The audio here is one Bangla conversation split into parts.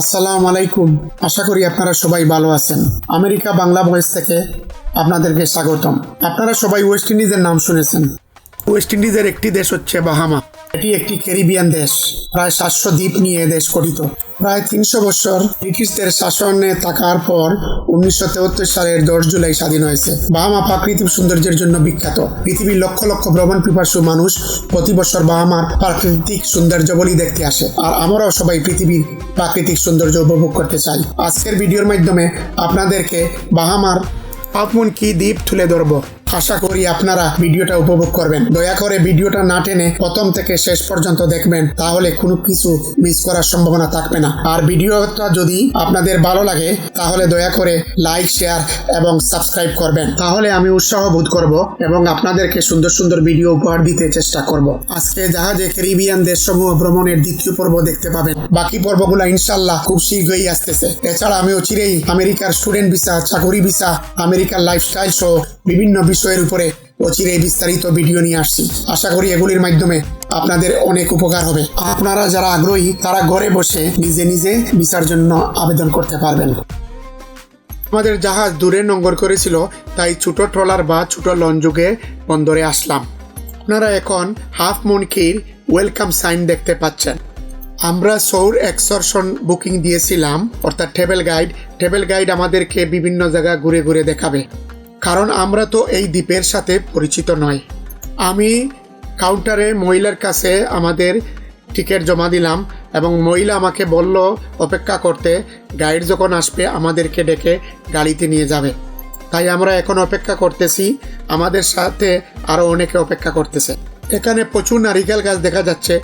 আসসালামু আলাইকুম। আশা করি আপনারা সবাই ভালো আছেন। আমেরিকা বাংলা ভয়েস থেকে আপনাদেরকে স্বাগতম। আপনারা সবাই ওয়েস্ট ইন্ডিজের নাম শুনেছেন। ওয়েস্ট ইন্ডিজের একটি দেশ হচ্ছে বাহামা। এটি একটি ক্যারিবিয়ান দেশ। প্রায় সাতশো দ্বীপ নিয়ে দেশ গঠিত। প্রায় তিনশো বছর ব্রিটিশদের শাসনে থাকার পর উনিশশো তেহত্তর সালের দশ জুলাই স্বাধীন হয়েছে। বাহামা প্রাকৃতিক সৌন্দর্যের জন্য বিখ্যাত। পৃথিবীর লক্ষ লক্ষ ভ্রমণ পিপাসু মানুষ প্রতি বছর বাহামার প্রাকৃতিক সৌন্দর্যবলী দেখতে আসে। আর আমরাও সবাই পৃথিবীর প্রাকৃতিক সৌন্দর্য উপভোগ করতে চাই। আজকের ভিডিওর মাধ্যমে আপনাদেরকে বাহামার আপমন কি দ্বীপ তুলে ধরবো। আশা করি আপনারা ভিডিওটা উপভোগ করবেন। দয়া করে ভিডিওটা না টেনে প্রথম থেকে শেষ পর্যন্ত দেখবেন, তাহলে কোনো কিছু মিস করার সম্ভাবনা থাকবে না। আর ভিডিওটা যদি আপনাদের ভালো লাগে, তাহলে দয়া করে লাইক শেয়ার এবং সাবস্ক্রাইব করবেন। তাহলে আমি উৎসাহ বোধ করব এবং আপনাদেরকে সুন্দর সুন্দর ভিডিও উপহার দিতে চেষ্টা করব। আজকে জাহাজে ক্যারিবিয়ান দেশসমূহ ভ্রমণের দ্বিতীয় পর্ব দেখতে পাবেন। বাকি পর্বগুলো ইনশাল্লাহ খুব শীঘ্রই আসতেছে। এছাড়া আমি অচিরেই আমেরিকার স্টুডেন্ট ভিসা, চাকরি ভিসা, আমেরিকার লাইফস্টাইল সহ বিভিন্ন বিষয়ের উপরে অচিরেই বিস্তারিত ভিডিও নিয়ে আসছি। আশা করি এগুলির মাধ্যমে আপনাদের অনেক উপকার হবে। আপনারা যারা আগ্রহী, তারা ঘরে বসে নিজে নিজে ভিসার জন্য আবেদন করতে পারবেন। আমাদের জাহাজ দূরে নোঙ্গর করেছিল, তাই ছোট ট্রলার বা ছোট লঞ্চুগে বন্দরে আসলাম। আপনারা এখন হাফ মুনকির ওয়েলকাম সাইন দেখতে পাচ্ছেন। আমরা সৌর এক্সরশন বুকিং দিয়েছিলাম, অর্থাৎ টেবিল গাইড। টেবিল গাইড আমাদেরকে বিভিন্ন জায়গা ঘুরে ঘুরে দেখাবে। কারণ আমরা তো এই দ্বীপের সাথে পরিচিত নয়। আমি কাউন্টারে মহিলার কাছে আমাদের টিকিট জমা দিলাম এবং মহিলা আমাকে বলল, অপেক্ষা করতে। গাইড যখন আসবে, আমাদেরকে ডেকে গাড়িতে নিয়ে যাবে। তাই আমরা এখন অপেক্ষা করতেছি। আমাদের সাথে আরও অনেকে অপেক্ষা করতেছে। এখানে প্রচুর নারিকেল গাছ দেখা যাচ্ছে।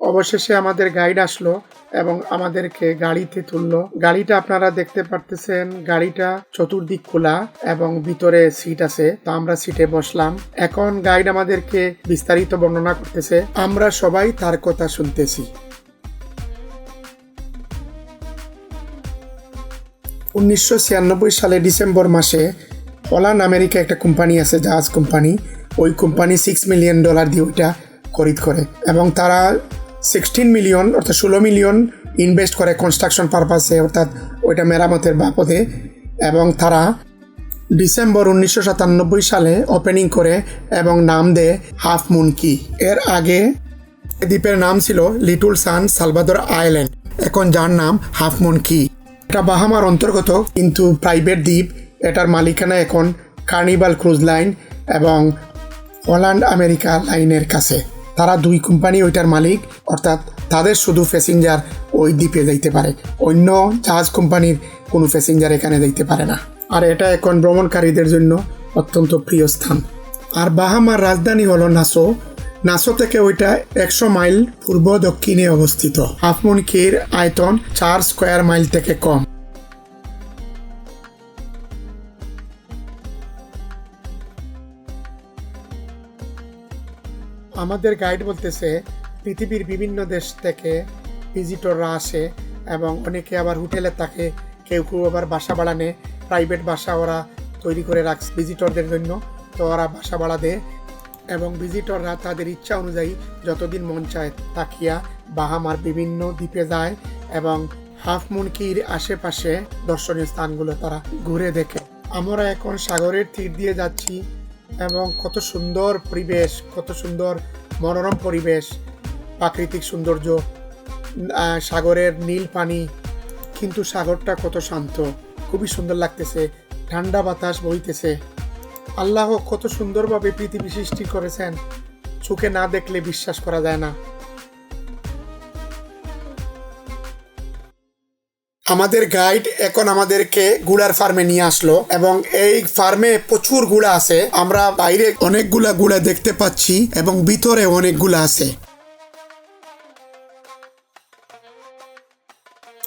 অবশেষে আমাদের গাইড আসলো এবং আমাদেরকে গাড়িতে তুললো। গাড়িটা আপনারা দেখতে পারতেছেন, গাড়িটা চতুর্দিক খোলা এবং ভিতরে সিট আছে। তো আমরা সিটে বসলাম। এখন গাইড আমাদেরকে বিস্তারিত বর্ণনা করতেছে। আমরা সবাই তার কথা শুনতেছি। উনিশশো ছিয়ানব্বই সালে ডিসেম্বর মাসে পলান আমেরিকা একটা কোম্পানি আছে, জাহাজ কোম্পানি। ওই কোম্পানি সিক্স মিলিয়ন ডলার দিয়ে ওইটা খরিদ করে। এবং তারা সিক্সটিন মিলিয়ন অর্থাৎ ষোলো মিলিয়ন ইনভেস্ট করে কনস্ট্রাকশন পারপাসে অর্থাৎ ওইটা মেরামতের বাবদে। এবং তারা ডিসেম্বর উনিশশো সাতানব্বই সালে ওপেনিং করে এবং নাম দেয় হাফ মুন কি। এর আগে দ্বীপের নাম ছিল লিটল সান সালভাদর আইল্যান্ড। এখন যার নাম হাফ মুন কি। এটা বাহামার অন্তর্গত, কিন্তু প্রাইভেট দ্বীপ। এটার মালিকানা এখন কার্নিভাল ক্রুজ লাইন এবং হল্যান্ড আমেরিকা লাইনের কাছে। তারা দুই কোম্পানি ওইটার মালিক, অর্থাৎ তাদের শুধু প্যাসেঞ্জার ওই দ্বীপে যাইতে পারে। অন্য জাহাজ কোম্পানির কোনো প্যাসেঞ্জার এখানে যাইতে পারে না। আর এটা এখন ভ্রমণকারীদের জন্য অত্যন্ত প্রিয় স্থান। আর বাহামার রাজধানী হলো নাসো নাসো থেকে ওইটা একশো মাইল পূর্ব দক্ষিণে অবস্থিত। হাফমুনকির আয়তন চার স্কোয়ার মাইল থেকে কম। আমাদের গাইড বলতেছে, পৃথিবীর বিভিন্ন দেশ থেকে ভিজিটররা আসে এবং অনেকে আবার হোটেলে থাকে, কেউ কেউ আবার বাসা ভাড়া নেয় প্রাইভেট বাসা ওরা তৈরি করে রাখছে ভিজিটরদের জন্য। তো ওরা বাসা ভাড়া দেয় এবং ভিজিটররা তাদের ইচ্ছা অনুযায়ী যতদিন মন চায় তাকিয়া বাহামার বিভিন্ন দ্বীপে যায় এবং হাফ মুনকির আশেপাশে দর্শনীয় স্থানগুলো তারা ঘুরে দেখে। আমরা এখন সাগরের তীর দিয়ে যাচ্ছি। এবং কত সুন্দর পরিবেশ, কত সুন্দর মনোরম পরিবেশ, প্রাকৃতিক সৌন্দর্য সাগরের নীল পানি, কিন্তু সাগরটা কত শান্ত, খুবই সুন্দর লাগতেছে, ঠান্ডা বাতাস বইতেছে। আল্লাহ কত সুন্দরভাবে পৃথিবী সৃষ্টি করেছেন, চোখে না দেখলে বিশ্বাস করা যায় না। আমাদের গাইড এখন আমাদেরকে গুড়ার ফার্মে নিয়ে আসলো এবং এই ফার্মে প্রচুর গুড়া আছে। আমরা বাইরে অনেকগুলা গুড়া দেখতে পাচ্ছি এবং ভিতরে অনেকগুলা আছে।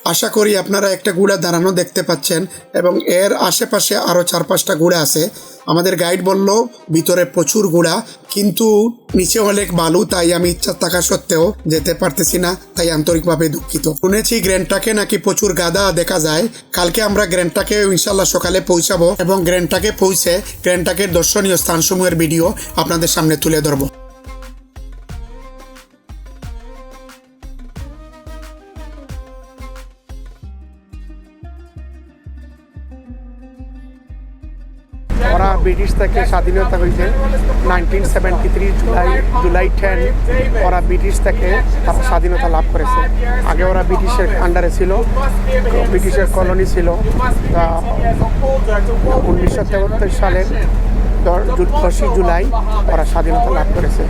আশা করি আপনারা একটা গুড়া দাঁড়ানো দেখতে পাচ্ছেন এবং এর আশেপাশে আরও চার পাঁচটা গুড়া আছে। আমাদের গাইড বলল, ভিতরে প্রচুর গুড়া, কিন্তু নিচে অনেক বালু, তাই আমি ইচ্ছা থাকা সত্ত্বেও যেতে পারতেছি না, তাই আন্তরিকভাবে দুঃখিত। শুনেছি গ্র্যান্ডটাকে নাকি প্রচুর গাদা দেখা যায়। কালকে আমরা গ্র্যান্ডটাকে ইনশাল্লাহ সকালে পৌঁছাবো এবং গ্র্যান্ডটাকে পৌঁছে গ্র্যান্ডটাকে দর্শনীয় স্থানসমূহের ভিডিও আপনাদের সামনে তুলে ধরবো। ওরা ব্রিটিশ থেকে স্বাধীনতা হয়েছে। Nineteen seventy three July July ten ওরা ব্রিটিশ থেকে তারা স্বাধীনতা লাভ করেছে। আগে ওরা ব্রিটিশের আন্ডারে ছিল, ব্রিটিশের কলোনি ছিল। উনিশশো তেহত্তর সালের দশ- দশই জুলাই ওরা স্বাধীনতা লাভ করেছে।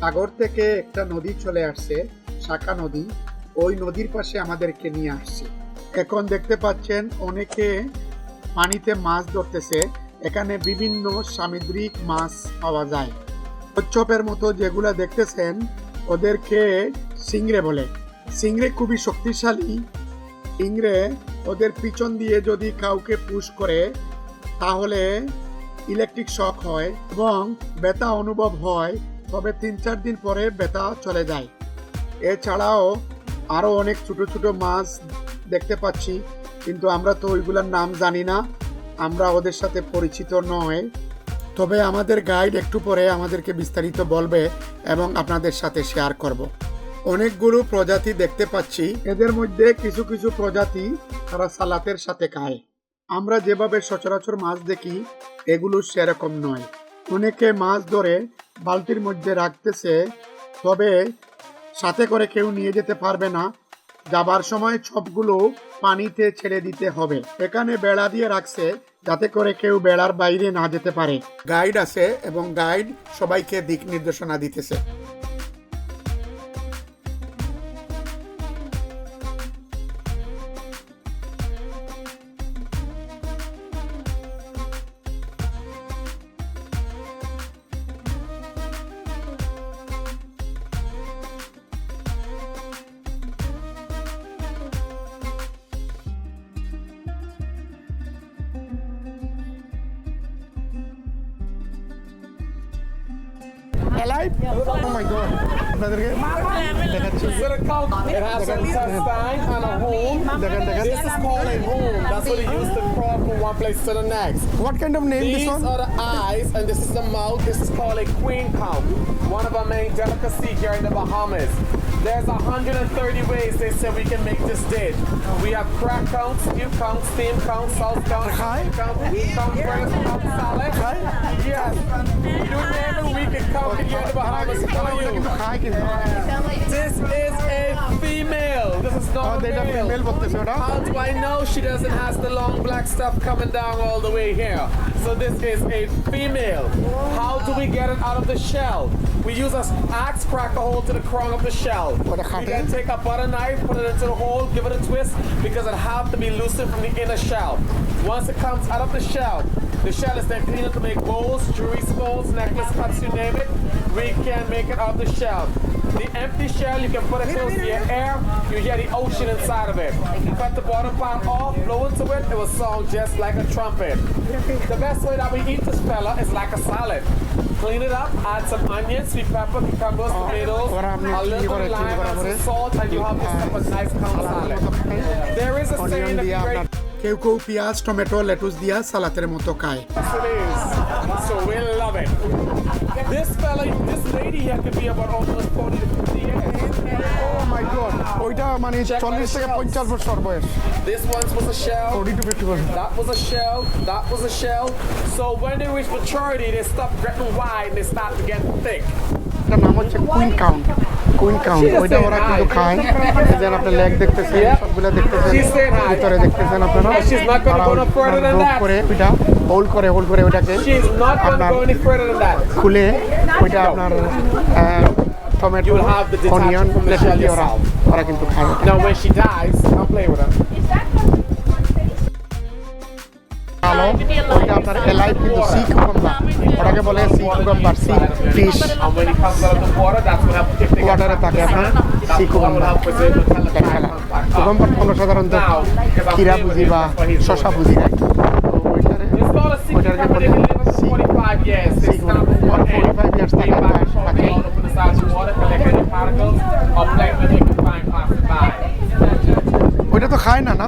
সাগর থেকে একটা নদী চলে আসছে, শাখা নদী। ওই নদীর পাশে আমাদেরকে নিয়ে আসছে। এখন দেখতে পাচ্ছেন অনেকে পানিতে মাছ ধরতেছে। এখানে বিভিন্ন সামুদ্রিক মাছ পাওয়া যায়। কচ্ছপের মতো যেগুলা দেখতেছেন, ওদেরকে সিংড়ে বলে। সিংড়ে খুবই শক্তিশালী। সিংড়ে ওদের পিছন দিয়ে যদি কাউকে পুশ করে, তাহলে ইলেকট্রিক শক হয় এবং ব্যথা অনুভব হয়। তবে তিন চার দিন পরে ব্যথা চলে যায়। এছাড়াও আরও অনেক ছোট ছোট মাছ দেখতে পাচ্ছি, কিন্তু আমরা তো ওইগুলোর নাম জানি না, আমরা ওদের সাথে পরিচিত নয়। তবে আমাদের গাইড একটু পরে আমাদেরকে বিস্তারিত বলবে এবং আপনাদের সাথে শেয়ার করব। অনেকগুলো প্রজাতি দেখতে পাচ্ছি, এদের মধ্যে কিছু কিছু প্রজাতি তারা সালাতের সাথে খায়। আমরা যেভাবে সচরাচর মাছ দেখি, এগুলো সেরকম নয়। অনেকে মাছ ধরে বালতির মধ্যে রাখতেছে, তবে সাথে করে কেউ নিয়ে যেতে পারবে না। যাবার সময় সবগুলো পানিতে ছেড়ে দিতে হবে। এখানে বেড়া দিয়ে রাখছে যাতে করে কেউ বেড়ার বাইরে না যেতে পারে। গাইড আছে এবং গাইড সবাইকে দিক নির্দেশনা দিতেছে। Alive? Oh my god. আপনাদেরকে দেখাচ্ছি It has a intestine and a home. দেখেন দেখেন This is called a home. That's what they use to crawl from one place to the next. What kind of name this These one? are the eyes, and this is the mouth. This is called a queen count, one of our main delicacy here in the Bahamas. There's 130 ways they say we can make this dish. We have crack count, stew count, steam count, sauce count, Khai? count, count, rice, count, salad. Yes. coming here behind us. How are you? This is a female. This is not oh, a male. How do I know she doesn't have the long black stuff coming down all the way here? So this is a female. How do we get it out of the shell? We use an axe crack a hole to the crown of the shell. We then take a butter knife, put it into the hole, give it a twist because it has to be loosened from the inner shell. Once it comes out of the shell, the shell is then cleaned to make bowls, jewelry bowls, necklace cups, you name it. We can make it out of the shell. The empty shell, you can put it close to your air, you hear the ocean inside of it. You cut the bottom part off, blow into it, it will sound just like a trumpet. The best way that we eat this fella is like a salad. Clean it up, add some onions, sweet pepper, cucumbers, tomatoes, a little lime, and some salt, and you have yourself a nice salad. There is a saying that কেউ কেউ পেঁয়াজ টমেটো লেটুস দিয়া সালাতের মতো খায়. This fella, this lady here could be about almost 40 to 50 years. Oh my god ওইটা মানে Check চল্লিশ my থেকে shells. পঞ্চাশ বছর বয়স This one was a shell. Forty to fifty বছর That was a shell. That was a shell. So when they reach maturity, they stop getting wide and they start to get thick. একটা নাম হচ্ছে কুইন কাউন্ট কুইন কাউন্ট ওইটা ওরা কিন্তু খায় এই যে আপনি লেগ দেখতেছেন সবগুলো দেখতেছেন. ভিতরে দেখতেছেন আপনারা that. করে ওইটা হোল্ড করে হোল্ড করে ওইটাকে to আপনার go any further than that. খুলে ওইটা আপনার tomato You will have the from the shell ওরা yourself. ওরা কিন্তু খায় Now, when she dies, don't play with her. ভালো ওইটা আপনার এলাইভ কিন্তু সি কুকুম্বার ওটাকে বলে sea cucumber sea fish And when he comes out of the water, that's what happens if they get ওয়াটারে থাকে আপনার sea That's what will cucumber. Cucumber হলো সাধারণত কিরা বুঝি বা শশা বুঝি নাই তো ওইটারে ওইটাকে cucumber. বলে They can live sea for 45 years. They sea stand cucumber. on one end. 45 years They থাকে any particles, or play with it, find ওইটা তো খায় না না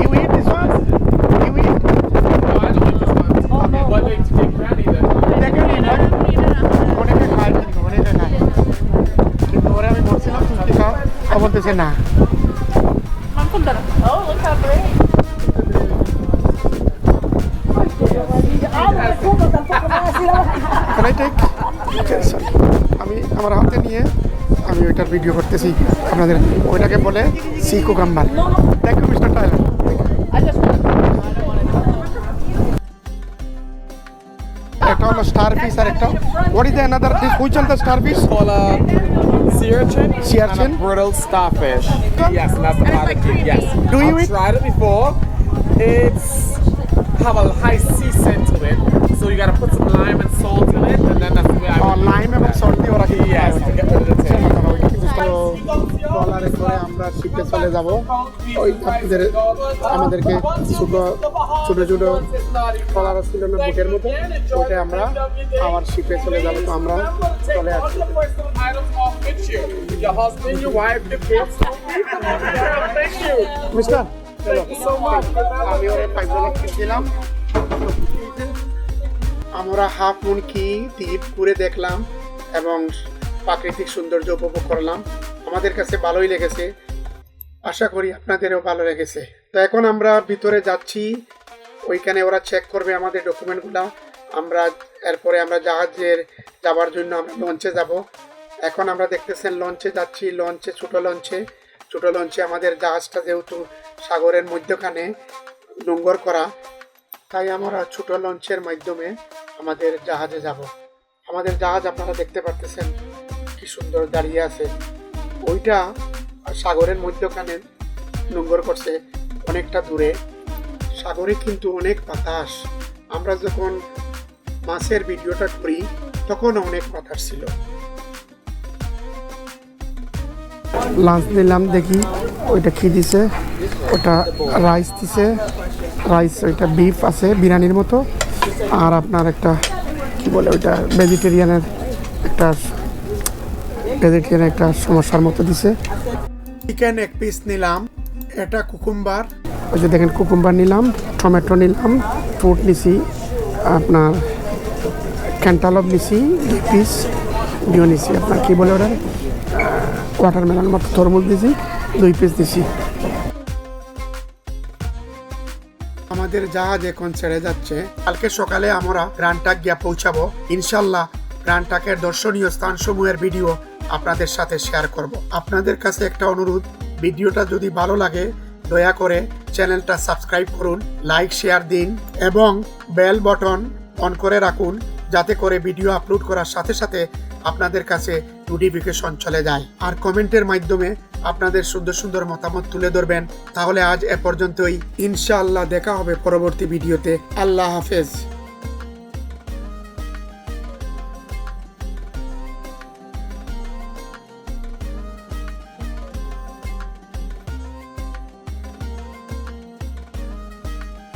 you eat this one you eat No, I don't eat this one. But they take granny then. দেখেন এটা অনেকে খায় কিন্তু অনেকে খায় কিন্তু ওরে আমি বলছিলাম তুমি খাও ও বলতেছে না Oh, look how great. Can I take? Sorry. আমি আমার হাতে নিয়ে আমি ওইটার ভিডিও করতেছি আপনাদের ওইটাকে বলে sea cucumber thank you mister Tyler একটা হলো স্টার ফিশ আর একটা what is the another this which are the star sea urchin. Sea urchin? And a brittle starfish. Yes, and that's the it. Yes. Do you I've eat- tried it before. It's have a high sea scent to it. So you gotta put some lime and salt in it, and then that's the way I would lime এবং সল্ট দিয়ে ওরা কিন্তু Yes, to get rid of the taste. ট্রলারে করে আমরা শিপে চলে যাব ওই আপনাদের আমাদেরকে ছোট ছোট ছোট ট্রলার ছিল না বোটের মতো ওইটা আমরা আবার শিপে চলে যাব তো আমরা চলে আসছি Your husband, your wife, your আমরা হাফ মুন কি দ্বীপ ঘুরে দেখলাম এবং প্রাকৃতিক সৌন্দর্য উপভোগ করলাম। আমাদের কাছে ভালোই লেগেছে। আশা করি আপনাদেরও ভালো লেগেছে। তো এখন আমরা ভিতরে যাচ্ছি। ওইখানে ওরা চেক করবে আমাদের ডকুমেন্টগুলো আমরা এরপরে আমরা জাহাজের যাওয়ার জন্য আমরা লঞ্চে যাব। এখন আমরা দেখতেছেন লঞ্চে যাচ্ছি। লঞ্চে ছোট লঞ্চে ছোট লঞ্চে আমাদের জাহাজটা যেহেতু সাগরের মধ্যখানে নোঙ্গর করা, তাই আমরা ছোট লঞ্চের মাধ্যমে আমাদের জাহাজে যাব। আমাদের জাহাজ আপনারা দেখতে পারতেছেন কি সুন্দর দাঁড়িয়ে আছে। ওইটা সাগরের মধ্যখানে নোঙ্গর করছে অনেকটা দূরে। সাগরে কিন্তু অনেক বাতাস। আমরা যখন মাছের ভিডিওটা করি, তখন অনেক বাতাস ছিল। লাঞ্চ নিলাম, দেখি ওইটা কি দিছে? ওটা রাইস দিছে। রাইস ওইটা বিফ আছে, বিরিয়ানির মতো। আর আপনার একটা কি বলে ওইটা ভেজিটেরিয়ানের একটা ভেজিটেরিয়ান একটা সমস্যার মতো দিছে। চিকেন এক পিস নিলাম এটা কুকুম্বার ওই যে দেখেন কুকুম্বার নিলাম টমেটো নিলাম ফ্রুট নিছি আপনার ক্যান্টালপ নিছি দুই পিস ডিও নিছি আপনার কি বলে ওটা ওয়াটারমেলন মতো তরমুজ দিছি দুই পিস দিছি। আমাদের জাহাজ এখন ছেড়ে যাচ্ছে। কালকে সকালে আমরা গ্রানটাক গিয়া পৌঁছাবো। ইনশাল্লাহ গ্রানটাকের দর্শনীয় স্থানসমূহের ভিডিও আপনাদের সাথে শেয়ার করব। আপনাদের কাছে একটা অনুরোধ, ভিডিওটা যদি ভালো লাগে, দয়া করে চ্যানেলটা সাবস্ক্রাইব করুন, লাইক, শেয়ার দিন এবং বেল বটন অন করে রাখুন যাতে করে ভিডিও আপলোড করার সাথে সাথে আপনাদের কাছে নোটিফিকেশন চলে যায়। আর কমেন্টের মাধ্যমে আপনাদের সুন্দর সুন্দর মতামত তুলে ধরবেন। তাহলে আজ এ পর্যন্তই। ইনশাআল্লাহ দেখা হবে পরবর্তী ভিডিওতে। আল্লাহ হাফেজ।